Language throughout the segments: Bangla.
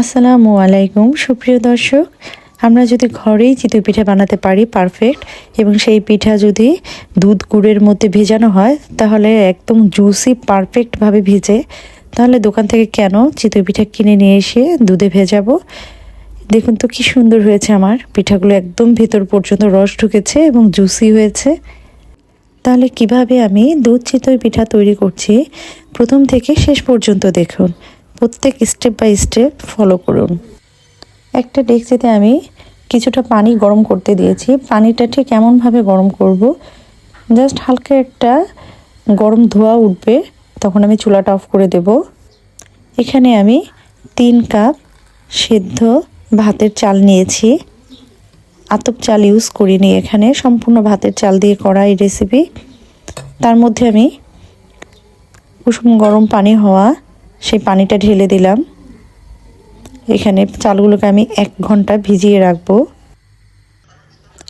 আসসালামু আলাইকুম, সুপ্রিয় দর্শক। আমরা যদি ঘরেই চিতই পিঠা বানাতে পারি পারফেক্ট এবং সেই পিঠা যদি দুধ গুড়ের মধ্যে ভেজানো হয়, তাহলে একদম জুসি পারফেক্টভাবে ভেজে, তাহলে দোকান থেকে কেন চিতই পিঠা কিনে নিয়ে এসে দুধে ভেজাবো? দেখুন তো কি সুন্দর হয়েছে আমার। পিঠাগুলো একদম ভেতর পর্যন্ত রস ঢুকেছে এবং জুসি হয়েছে। তাহলে কীভাবে আমি দুধ চিতই পিঠা তৈরি করছি? প্রথম থেকে শেষ পর্যন্ত দেখুন। প্রত্যেক স্টেপ বাই স্টেপ ফলো করুন। একটা ডেকচিতে আমি কিছুটা পানি গরম করতে দিয়েছি। পানিটা ঠিক এমনভাবে গরম করব জাস্ট হালকা একটা গরম ধোয়া উঠবে, তখন আমি চুলাটা অফ করে দেব। এখানে আমি তিন কাপ সেদ্ধ ভাতের চাল নিয়েছি। আতপ চাল ইউজ করিনি এখানে, সম্পূর্ণ ভাতের চাল দিয়ে করা এই রেসিপি তার মধ্যে আমি কুসুম গরম পানি হওয়া সেই পানিটা ঢেলে দিলাম। এখানে চালগুলোকে আমি এক ঘণ্টা ভিজিয়ে রাখব।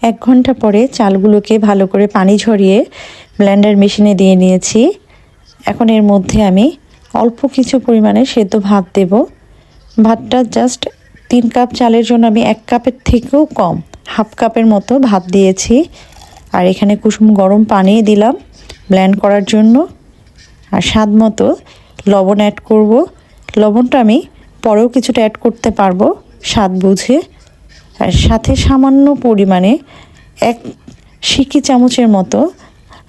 এক ঘণ্টা পরে চালগুলোকে ভালো করে পানি ঝরিয়ে ব্লেন্ডার মেশিনে দিয়ে নিয়েছি। এখন এর মধ্যে আমি অল্প কিছু পরিমাণে সেদ্ধ ভাত দেব। ভাতটা জাস্ট তিন কাপ চালের জন্য আমি এক কাপের থেকেও কম, হাফ কাপের মতো ভাত দিয়েছি। আর এখানে কুসুম গরম পানি দিলাম ব্ল্যান্ড করার জন্য। আর স্বাদ মতো লবণ অ্যাড করব। লবণটা আমি পরেও কিছুটা অ্যাড করতে পারব, স্বাদ বুঝে। আর সাথে সামান্য পরিমাণে এক সিকি চামচের মতো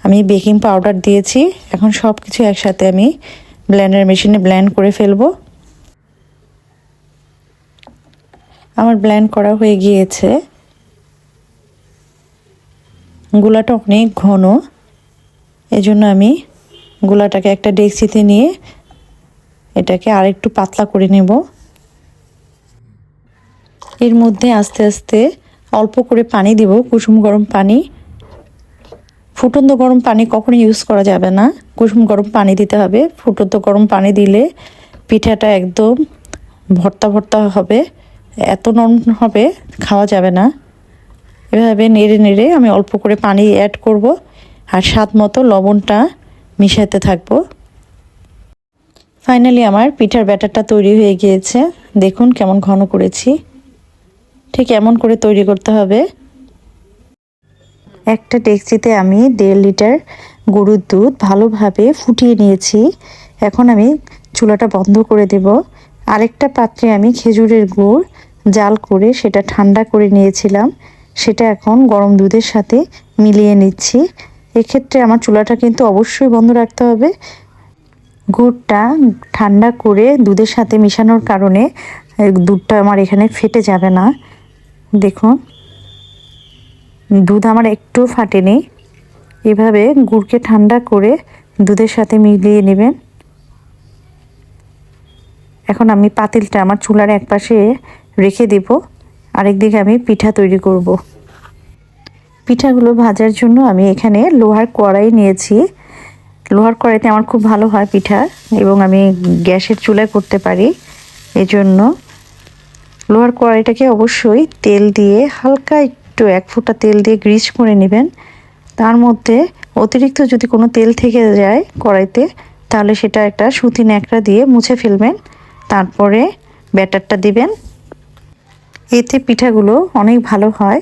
আমি বেকিং পাউডার দিয়েছি। এখন সব কিছু একসাথে আমি ব্লেন্ডার মেশিনে ব্লেন্ড করে ফেলব। আমার ব্লেন্ড করা হয়ে গিয়েছে। গুলাটা অনেক ঘন। এজন্য আমি গুলাটাকে একটা ডেকচিতে নিয়ে এটাকে আর একটু পাতলা করে নেব। এর মধ্যে আস্তে আস্তে অল্প করে পানি দেব, কুসুম গরম পানি। ফুটন্ত গরম পানি কখনো ইউজ করা যাবে না। কুসুম গরম পানি দিতে হবে। ফুটন্ত গরম পানি দিলে পিঠাটা একদম ভর্তা ভর্তা হবে। এত নরম হবে, খাওয়া যাবে না। এভাবে নেড়ে নেড়ে আমি অল্প করে পানি অ্যাড করব। আর স্বাদ মতো লবণটা মিশাতে থাকব। ফাইনালি আমার পিঠার ব্যাটারটা তৈরি হয়ে গিয়েছে। দেখুন কেমন ঘন করেছি। ঠিক এমন করে তৈরি করতে হবে। একটা ডেকচিতে আমি দেড় লিটার গরুর দুধ ভালোভাবে ফুটিয়ে নিয়েছি। এখন আমি চুলাটা বন্ধ করে দেব। আরেকটা পাত্রে আমি খেজুরের গুড় জাল করে সেটা ঠান্ডা করে নিয়েছিলাম। সেটা এখন গরম দুধের সাথে মিলিয়ে নিচ্ছি। এক্ষেত্রে আমার চুলাটা কিন্তু অবশ্যই বন্ধ রাখতে হবে। গুড়টা ঠান্ডা করে দুধের সাথে মেশানোর কারণে দুধটা আমার এখানে ফেটে যাবে না। দেখুন। দুধ আমার একটু ফাটেনি। এভাবে গুড়কে ঠান্ডা করে দুধের সাথে মিলিয়ে নেবেন। এখন আমি পাতিলটা আমার চুলার এক পাশে রেখে দেব। আরেকদিকে আমি পিঠা তৈরি করব। পিঠাগুলো ভাজার জন্য আমি এখানে লোহার কড়াই নিয়েছি। লোহার কড়াইতে আমার খুব ভালো হয় পিঠা এবং আমি গ্যাসের চুলায় করতে পারি এজন্য। লোহার কড়াইটাকে অবশ্যই তেল দিয়ে হালকা একটু এক ফোঁটা তেল দিয়ে গ্রিস করে নেবেন। তার মধ্যে অতিরিক্ত যদি কোনো তেল থেকে যায় কড়াইতে, তাহলে সেটা একটা সুতি ন্যাকড়া দিয়ে মুছে ফেলবেন। তারপরে ব্যাটারটা দিবেন। এতে পিঠাগুলো অনেক ভালো হয়।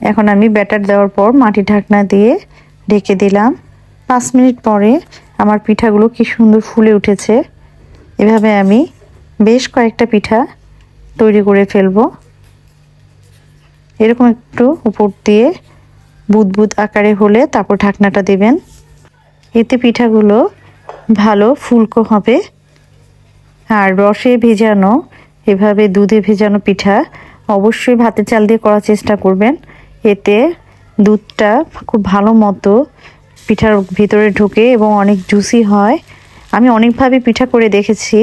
এখন আমি ব্যাটার দেওয়ার পর মাটি ঢাকনা দিয়ে ঢেকে দিলাম। পাঁচ মিনিট পরে আমার পিঠাগুলো কি সুন্দর ফুলে উঠেছে। এভাবে আমি বেশ কয়েকটা পিঠা তৈরি করে ফেলব। এরকম একটু উপর দিয়ে বুদবুদ আকারে হলে তারপর ঢাকনাটা দেবেন। এতে পিঠাগুলো ভালো ফুলকো হবে। আর রসে ভেজানো, এভাবে দুধে ভেজানো পিঠা অবশ্যই ভাতের চাল দিয়ে করার চেষ্টা করবেন। এতে দুধটা খুব ভালো মতো পিঠার ভিতরে ঢুকে এবং অনেক জুসি হয়। আমি অনেকভাবে পিঠা করে দেখেছি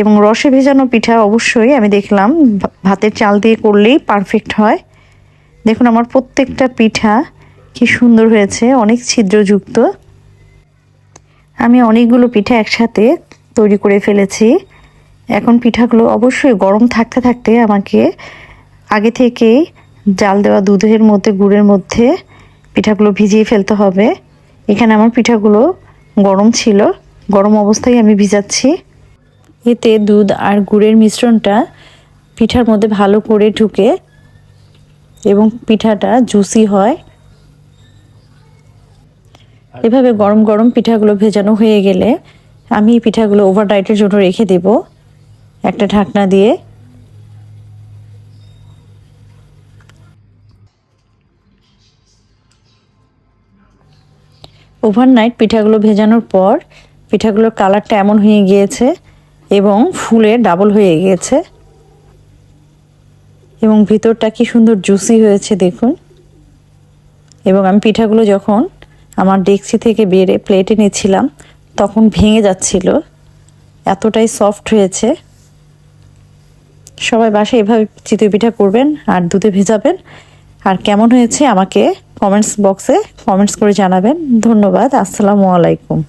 এবং রসে ভেজানো পিঠা অবশ্যই আমি দেখলাম। ভাতের চাল দিয়ে করলেই পারফেক্ট হয়। দেখুন আমার প্রত্যেকটা পিঠা কি সুন্দর হয়েছে, অনেক ছিদ্রযুক্ত। আমি অনেকগুলো পিঠা একসাথে তৈরি করে ফেলেছি। এখন পিঠাগুলো অবশ্যই গরম থাকতে থাকতে আমাকে আগে থেকেই জাল দেওয়া দুধের মধ্যে, গুড়ের মধ্যে পিঠাগুলো ভিজিয়ে ফেলতে হবে। এখানে আমার পিঠাগুলো গরম ছিল। গরম অবস্থায় আমি ভিজাচ্ছি। এতে দুধ আর গুড়ের মিশ্রণটা পিঠার মধ্যে ভালো করে ঢুকে এবং পিঠাটা জুসি হয়। এভাবে গরম গরম পিঠাগুলো ভেজানো হয়ে গেলে আমি এই পিঠাগুলো ওভারনাইটের জন্য রেখে দেব। একটা ঢাকনা দিয়ে। ওভারনাইট পিঠাগুলো ভেজানোর পর পিঠাগুলোর কালারটা এমন হয়ে গিয়েছে এবং ফুলে ডাবল হয়ে গিয়েছে। এবং ভিতরটা কি সুন্দর জুসি হয়েছে দেখুন। এবং আমি পিঠাগুলো যখন আমার ডেকচি থেকে বেড়ে প্লেটে নিচ্ছিলাম, তখন ভেঙে যাচ্ছিল। এতটাই সফট হয়েছে। সবাই বাসায় এভাবে চিতই পিঠা করবেন আর দুধে ভেজাবেন। আর কেমন হয়েছে আমাকে কমেন্টস বক্সে কমেন্টস করে জানাবেন। ধন্যবাদ আসসালামু আলাইকুম।